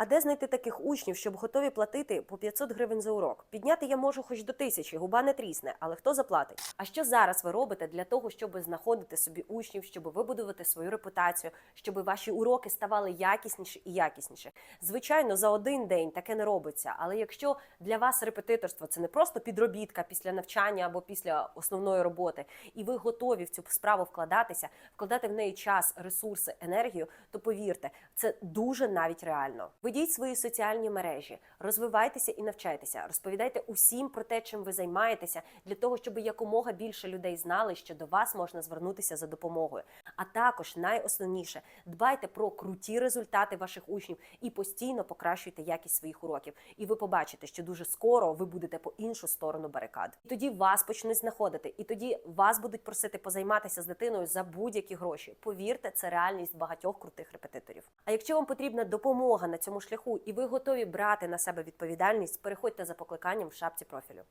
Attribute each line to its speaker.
Speaker 1: А де знайти таких учнів, щоб готові платити по 500 гривень за урок? Підняти я можу хоч до тисячі, губа не трісне, але хто заплатить? А що зараз ви робите для того, щоб знаходити собі учнів, щоб вибудувати свою репутацію, щоб ваші уроки ставали якісніші і якісніші? Звичайно, за один день таке не робиться. Але якщо для вас репетиторство це не просто підробітка після навчання або після основної роботи, і ви готові в цю справу вкладатися, вкладати в неї час, ресурси, енергію, то повірте, це дуже навіть реально. Ведіть свої соціальні мережі, розвивайтеся і навчайтеся, розповідайте усім про те, чим ви займаєтеся, для того, щоб якомога більше людей знали, що до вас можна звернутися за допомогою. А також найосновніше дбайте про круті результати ваших учнів і постійно покращуйте якість своїх уроків. І ви побачите, що дуже скоро ви будете по іншу сторону барикад. І тоді вас почнуть знаходити, і тоді вас будуть просити позайматися з дитиною за будь-які гроші. Повірте, це реальність багатьох крутих репетиторів. А якщо вам потрібна допомога на цьому шляху, і ви готові брати на себе відповідальність, переходьте за покликанням в шапці профілю.